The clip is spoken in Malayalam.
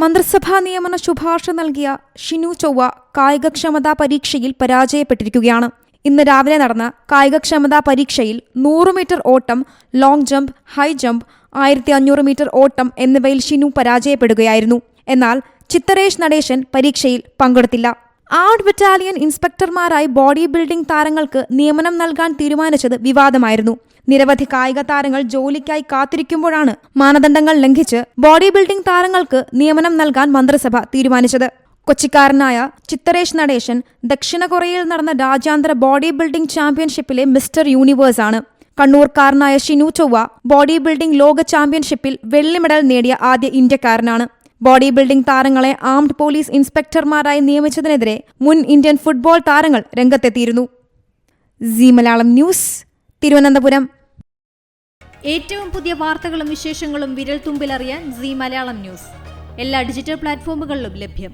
മന്ത്രിസഭാ നിയമന ശുപാർശ നൽകിയ ഷിനു ചൊവ്വ കായികക്ഷമതാ പരീക്ഷയിൽ പരാജയപ്പെട്ടിരിക്കുകയാണ്. ഇന്ന് രാവിലെ നടന്ന കായികക്ഷമതാ പരീക്ഷയിൽ നൂറ് മീറ്റർ ഓട്ടം ലോങ് ജമ്പ് ഹൈ ജമ്പ് ആയിരത്തി അഞ്ഞൂറ് മീറ്റർ ഓട്ടം എന്നിവയിൽ ഷിനു പരാജയപ്പെടുകയായിരുന്നു. എന്നാൽ ചിത്തരേഷ് നടേശൻ പരീക്ഷയിൽ പങ്കെടുത്തില്ല. ആർട്ട് ബറ്റാലിയൻ ഇൻസ്പെക്ടർമാരായി ബോഡി ബിൽഡിംഗ് താരങ്ങൾക്ക് നിയമനം നൽകാൻ തീരുമാനിച്ചത് വിവാദമായിരുന്നു. നിരവധി കായിക താരങ്ങൾ ജോലിക്കായി കാത്തിരിക്കുമ്പോഴാണ് മാനദണ്ഡങ്ങൾ ലംഘിച്ച് ബോഡി ബിൽഡിംഗ് താരങ്ങൾക്ക് നിയമനം നൽകാൻ മന്ത്രിസഭ തീരുമാനിച്ചത്. കൊച്ചിക്കാരനായ ചിത്തരേഷ് നടേശൻ ദക്ഷിണ കൊറിയയിൽ നടന്ന രാജ്യാന്തര ബോഡി ബിൽഡിംഗ് ചാമ്പ്യൻഷിപ്പിലെ മിസ്റ്റർ യൂണിവേഴ്സ് ആണ് കണ്ണൂർക്കാരനായ ഷിനു ചൊവ്വ ബോഡി ബിൽഡിംഗ് ലോക ചാമ്പ്യൻഷിപ്പിൽ വെള്ളി മെഡൽ നേടിയ ആദ്യ ഇന്ത്യക്കാരനാണ്. ബോഡി ബിൽഡിംഗ് താരങ്ങളെ ആംഡ് പോലീസ് ഇൻസ്പെക്ടർമാരായി നിയമിച്ചതിനെതിരെ മുൻ ഇന്ത്യൻ ഫുട്ബോൾ താരങ്ങൾ രംഗത്തെത്തിയിരുന്നു. സി മലയാളം ന്യൂസ് തിരുവനന്തപുരം. ഏറ്റവും പുതിയ വാർത്തകളും വിശേഷങ്ങളും വിരൽ തുമ്പിലറിയാൻ സി മലയാളം ന്യൂസ്. എല്ലാ ഡിജിറ്റൽ പ്ലാറ്റ്ഫോമുകളിലും ലഭ്യം.